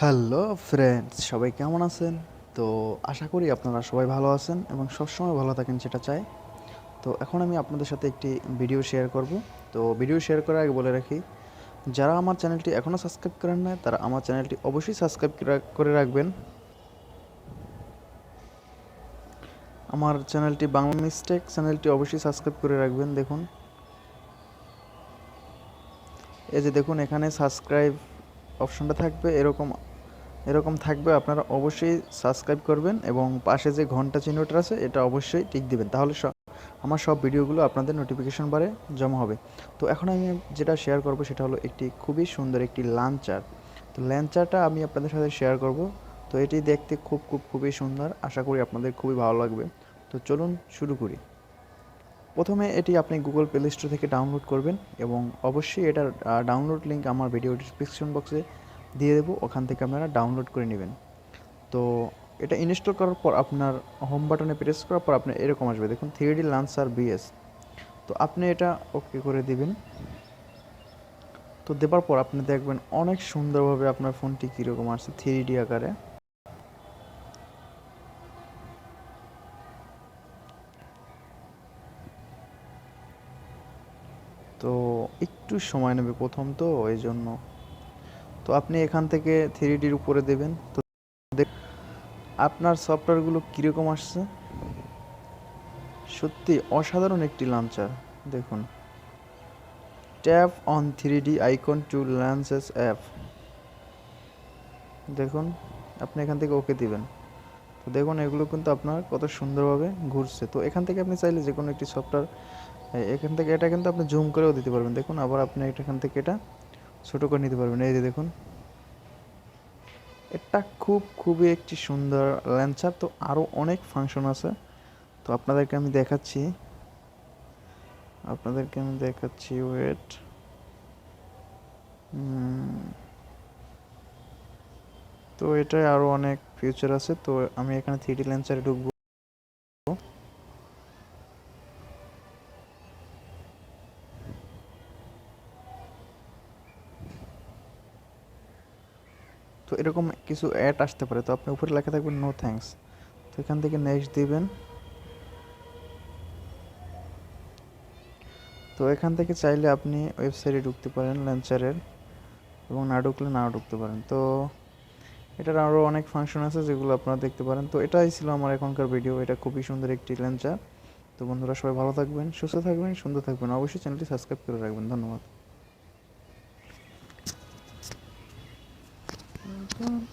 Hello friends সবাই কেমন আছেন? তো আশা করি আপনারা সবাই ভালো আছেন এবং সবসময় ভালো থাকেন সেটা চাই। তো এখন আমি আপনাদের সাথে একটি ভিডিও শেয়ার করব। তো ভিডিও শেয়ার করার আগে বলে রাখি, যারা আমার চ্যানেলটি এখনও সাবস্ক্রাইব করেন না তারা আমার চ্যানেলটি অবশ্যই সাবস্ক্রাইব করে রাখবেন। আমার চ্যানেলটি বাংলা মিস্টেক চ্যানেলটি অবশ্যই সাবস্ক্রাইব করে রাখবেন, দেখুন। এই যে দেখুন, এখানে সাবস্ক্রাইব অপশনটা থাকবে, এরকম এরকম থাকবে, আপনারা অবশ্যই সাবস্ক্রাইব করবেন এবং পাশে যে ঘণ্টা চিহ্নটা আছে, এটা অবশ্যই টিক দিবেন। তাহলে সব আমার সব ভিডিওগুলো আপনাদের নোটিফিকেশন বারে জমা হবে। তো এখন আমি যেটা শেয়ার করব, সেটা হলো একটি খুবই সুন্দর একটি লাঞ্চার তো ল্যাঞ্চারটা আমি আপনাদের সাথে শেয়ার করব। তো এটি দেখতে খুব খুব, খুবই সুন্দর। আশা করি আপনাদের খুবই ভালো লাগবে। তো চলুন শুরু করি। প্রথমে এটি আপনি গুগল প্লে স্টোর থেকে ডাউনলোড করবেন এবং অবশ্যই এটার ডাউনলোড লিঙ্ক আমার ভিডিও ডিসক্রিপশন বক্সে দিয়ে দেবো। ওখান থেকে আপনারা ডাউনলোড করে নেবেন। তো এটা ইনস্টল করার পর আপনার হোম বাটনে প্রেস করার পর আপনার এরকম আসবে। দেখুন থ্রি ডি লান্সার বিএস তো আপনি এটা ওকে করে দিবেন। তো দেবার পর আপনি দেখবেন অনেক সুন্দরভাবে আপনার ফোনটি কীরকম আসছে থ্রি ডি আকারে। তো একটু সময় নেবে প্রথম তো, এই জন্য। তো আপনি এখান থেকে থ্রি ডির উপরে দেবেন। তো আপনার সফটওয়্যারগুলো কীরকম আসছে? সত্যি অসাধারণ একটি লাঞ্চার দেখুন। Tap on three D icon to lenses app দেখুন, আপনি এখান থেকে ওকে দিবেন। তো দেখুন, এগুলো কিন্তু আপনার কত সুন্দরভাবে ঘুরছে। তো এখান থেকে আপনি চাইলে যে কোনো একটি সফটওয়্যার এখান থেকে এটা কিন্তু আপনি জুম করেও দিতে পারবেন। দেখুন, আবার আপনি এখান থেকে এটা ছোটো করে নিতে পারবেন। এই যে দেখুন, এটা খুব, খুবই একটি সুন্দর ল্যান্সার। তো আরও অনেক ফাংশন আছে। তো আপনাদেরকে আমি দেখাচ্ছি, আপনাদেরকে আমি দেখাচ্ছি ওয়েট তো এটাই আরও অনেক ফিউচার আছে। তো আমি এখানে থ্রি ডি ল্যান্সারে ঢুকবো। তো এরকম কিছু অ্যাড আসতে পারে। তো আপনি উপরে লেখা থাকবেন নো থ্যাঙ্কস তো এখান থেকে নেক্সট দিবেন। তো এখান থেকে চাইলে আপনি ওয়েবসাইটে ঢুকতে পারেন ল্যান্সারের এবং না ঢুকলে নাও ঢুকতে পারেন। তো এটার আরও অনেক ফাংশন আছে যেগুলো আপনারা দেখতে পারেন। তো এটাই ছিল আমার এখনকার ভিডিও এটা খুবই সুন্দর একটি ল্যান্সার তো বন্ধুরা, সবাই ভালো থাকবেন, সুস্থ থাকবেন, সুন্দর থাকবেন। অবশ্যই চ্যানেলটি সাবস্ক্রাইব করে রাখবেন। ধন্যবাদ। 嗯。